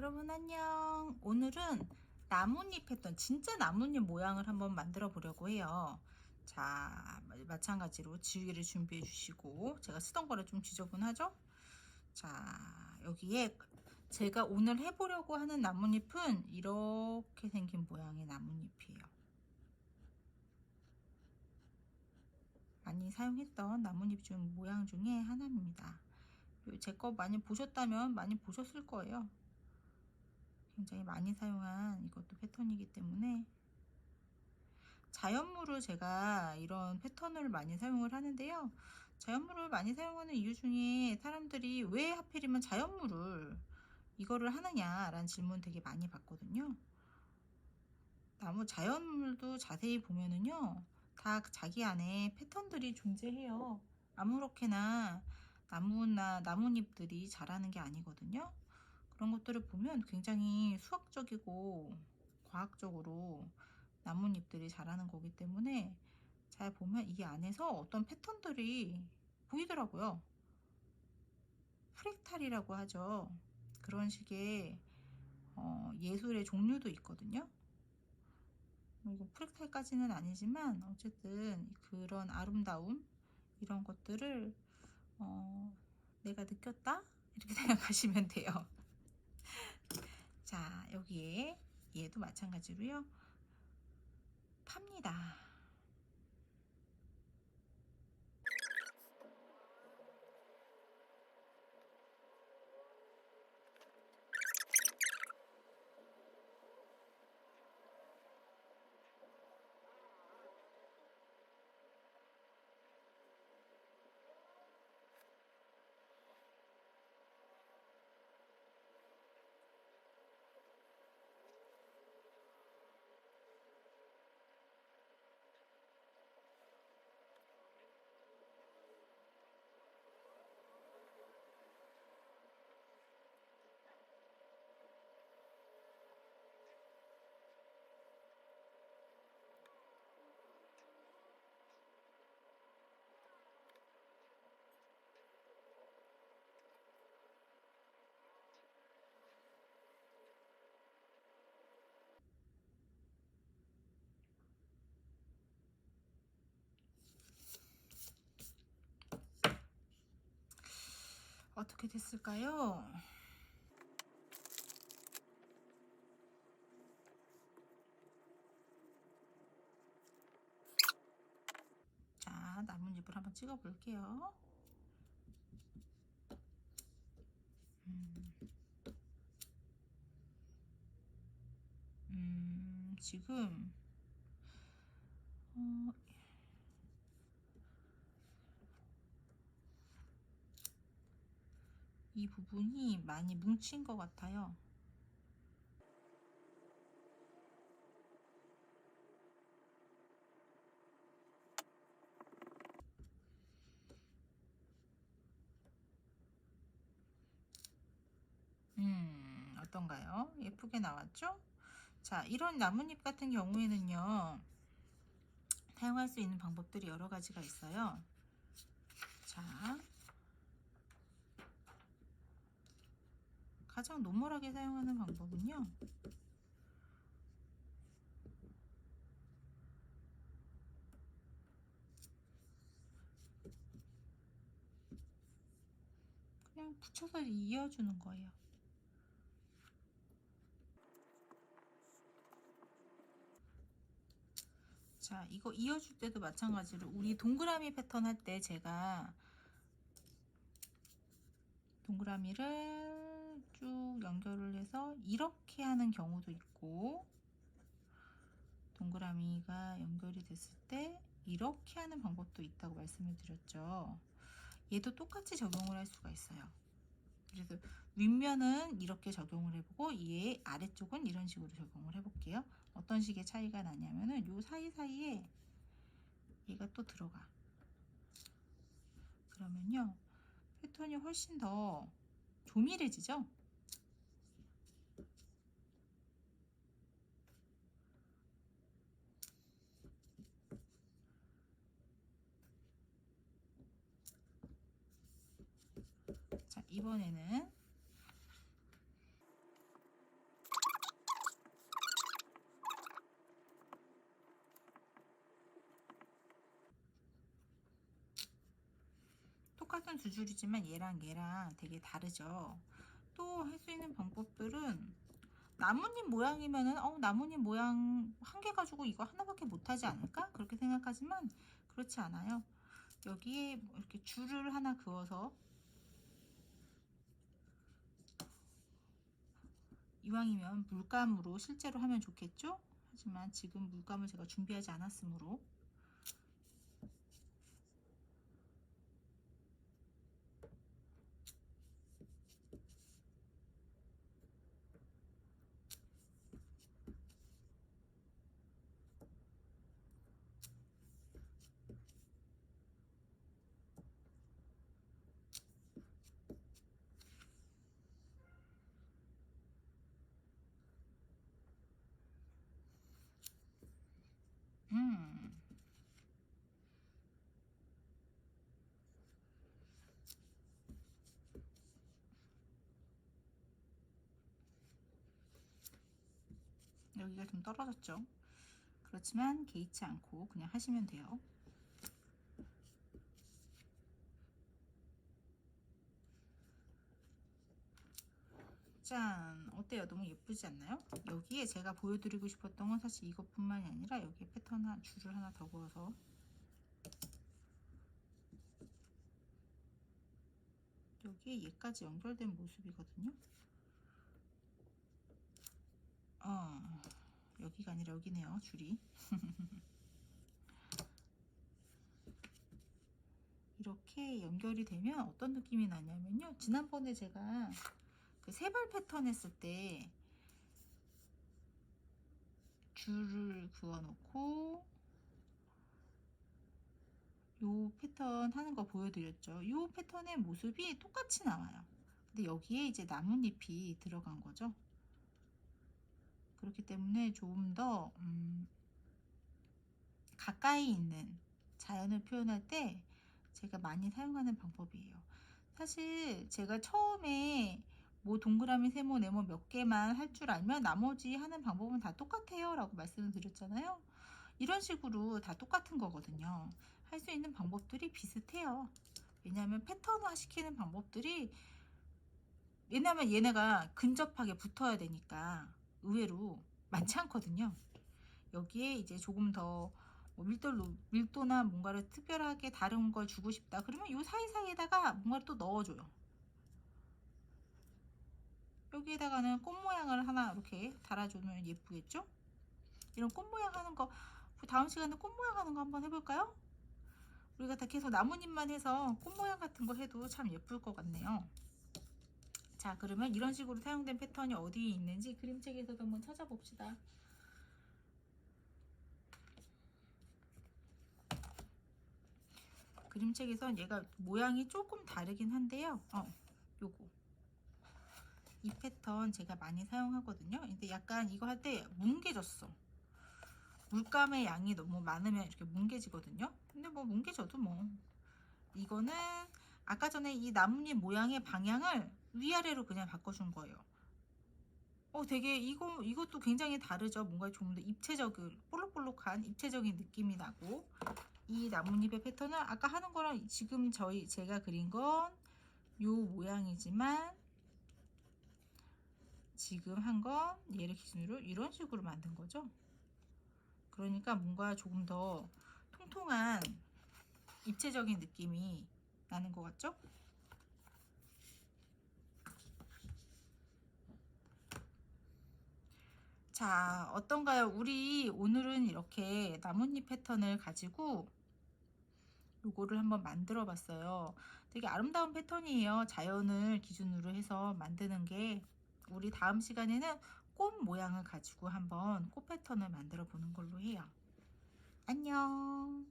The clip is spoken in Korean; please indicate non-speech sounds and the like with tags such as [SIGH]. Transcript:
여러분 안녕. 오늘은 나뭇잎 했던 진짜 나뭇잎 모양을 한번 만들어 보려고 해요. 자, 마찬가지로 지우개를 준비해 주시고 제가 쓰던 거를 좀 지저분하죠? 자, 여기에 제가 오늘 해보려고 하는 나뭇잎은 이렇게 생긴 모양의 나뭇잎이에요. 많이 사용했던 나뭇잎 중 모양 중에 하나입니다. 제 거 많이 보셨다면 많이 보셨을 거예요. 굉장히 많이 사용한 이것도 패턴이기 때문에 자연물을 제가 이런 패턴을 많이 사용을 하는데요. 자연물을 많이 사용하는 이유 중에 사람들이 왜 하필이면 자연물을 이거를 하느냐라는 질문 되게 많이 받거든요. 나무 자연물도 자세히 보면은요. 다 자기 안에 패턴들이 존재해요. 아무렇게나 나무나 나뭇잎들이 자라는 게 아니거든요. 그런 것들을 보면 굉장히 수학적이고 과학적으로 나뭇잎들이 자라는 거기 때문에 잘 보면 이 안에서 어떤 패턴들이 보이더라고요. 프랙탈이라고 하죠. 그런 식의 어, 예술의 종류도 있거든요. 이거 프랙탈까지는 아니지만 어쨌든 그런 아름다움 이런 것들을 어, 내가 느꼈다 이렇게 [LAUGHS] 생각하시면 돼요. 자 여기에 얘도 마찬가지로요. 팝니다. 어떻게 됐을까요? 자, 나뭇잎을 한번 찍어 볼게요. 음, 음, 지금 어, 이 부분이 많이 뭉친 것 같아요. 음, 어떤가요? 예쁘게 나왔죠? 자, 이런 나뭇잎 같은 경우에는요, 사용할 수 있는 방법들이 여러 가지가 있어요. 자, 가장 노멀하게 사용하는 방법은요. 그냥 붙여서 이어주는 거예요. 자, 이거 이어줄 때도 마찬가지로 우리 동그라미 패턴 할 때 제가 동그라미를 쭉 연결을 해서 이렇게 하는 경우도 있고 동그라미가 연결이 됐을 때 이렇게 하는 방법도 있다고 말씀을 드렸죠. 얘도 똑같이 적용을 할 수가 있어요. 그래서 윗면은 이렇게 적용을 해보고 얘 아래쪽은 이런 식으로 적용을 해볼게요. 어떤 식의 차이가 나냐면은 요 사이사이에 얘가 또 들어가. 그러면요. 패턴이 훨씬 더 조밀해지죠? 이번에는 똑같은 두 줄이지만 얘랑 얘랑 되게 다르죠. 또 할 수 있는 방법들은 나뭇잎 모양이면은 어 나뭇잎 모양 한 개 가지고 이거 하나밖에 못하지 않을까 그렇게 생각하지만 그렇지 않아요. 여기에 뭐 이렇게 줄을 하나 그어서 이왕이면 물감으로 실제로 하면 좋겠죠? 하지만 지금 물감을 제가 준비하지 않았으므로 음. 여기가 좀 떨어졌죠. 그렇지만 개의치 않고 그냥 하시면 돼요. 짠! 어때요? 너무 예쁘지 않나요? 여기에 제가 보여드리고 싶었던 건 사실 이것뿐만이 아니라 여기에 패턴 하나, 줄을 하나 더 그어서 여기에 얘까지 연결된 모습이거든요. 어, 여기가 아니라 여기네요, 줄이. [LAUGHS] 이렇게 연결이 되면 어떤 느낌이 나냐면요. 지난번에 제가 그 세발 패턴 했을 때 줄을 그어 놓고 요 패턴 하는 거 보여드렸죠. 요 패턴의 모습이 똑같이 나와요. 근데 여기에 이제 나뭇잎이 들어간 거죠. 그렇기 때문에 조금 더 음, 가까이 있는 자연을 표현할 때 제가 많이 사용하는 방법이에요. 사실 제가 처음에 뭐 동그라미, 세모, 네모 몇 개만 할 줄 알면 나머지 하는 방법은 다 똑같아요 라고 말씀을 드렸잖아요. 이런 식으로 다 똑같은 거거든요. 할 수 있는 방법들이 비슷해요. 왜냐하면 패턴화 시키는 방법들이 왜냐면 얘네가 근접하게 붙어야 되니까 의외로 많지 않거든요. 여기에 이제 조금 더뭐 밀도, 밀도나 뭔가를 특별하게 다른 걸 주고 싶다. 그러면 이 사이사이에다가 뭔가를 또 넣어줘요. 여기에다가는 꽃 모양을 하나 이렇게 달아주면 예쁘겠죠? 이런 꽃 모양 하는 거 다음 시간에 꽃 모양 하는 거 한번 해볼까요? 우리가 다 계속 나뭇잎만 해서 꽃 모양 같은 거 해도 참 예쁠 것 같네요. 자 그러면 이런 식으로 사용된 패턴이 어디에 있는지 그림책에서도 한번 찾아봅시다. 그림책에선 얘가 모양이 조금 다르긴 한데요. 어, 요거. 이 패턴 제가 많이 사용하거든요. 근데 약간 이거 할 때 뭉개졌어. 물감의 양이 너무 많으면 이렇게 뭉개지거든요. 근데 뭐 뭉개져도 뭐. 이거는 아까 전에 이 나뭇잎 모양의 방향을 위아래로 그냥 바꿔준 거예요. 어, 되게 이거 이것도 굉장히 다르죠. 뭔가 좀 더 입체적인 볼록볼록한 입체적인 느낌이 나고 이 나뭇잎의 패턴은 아까 하는 거랑 지금 저희 제가 그린 건 요 모양이지만 지금 한 건 얘를 기준으로 이런 식으로 만든 거죠. 그러니까 뭔가 조금 더 통통한 입체적인 느낌이 나는 것 같죠? 자, 어떤가요? 우리 오늘은 이렇게 나뭇잎 패턴을 가지고 요거를 한번 만들어 봤어요. 되게 아름다운 패턴이에요. 자연을 기준으로 해서 만드는 게 우리 다음 시간에는 꽃 모양을 가지고 한번 꽃 패턴을 만들어 보는 걸로 해요. 안녕.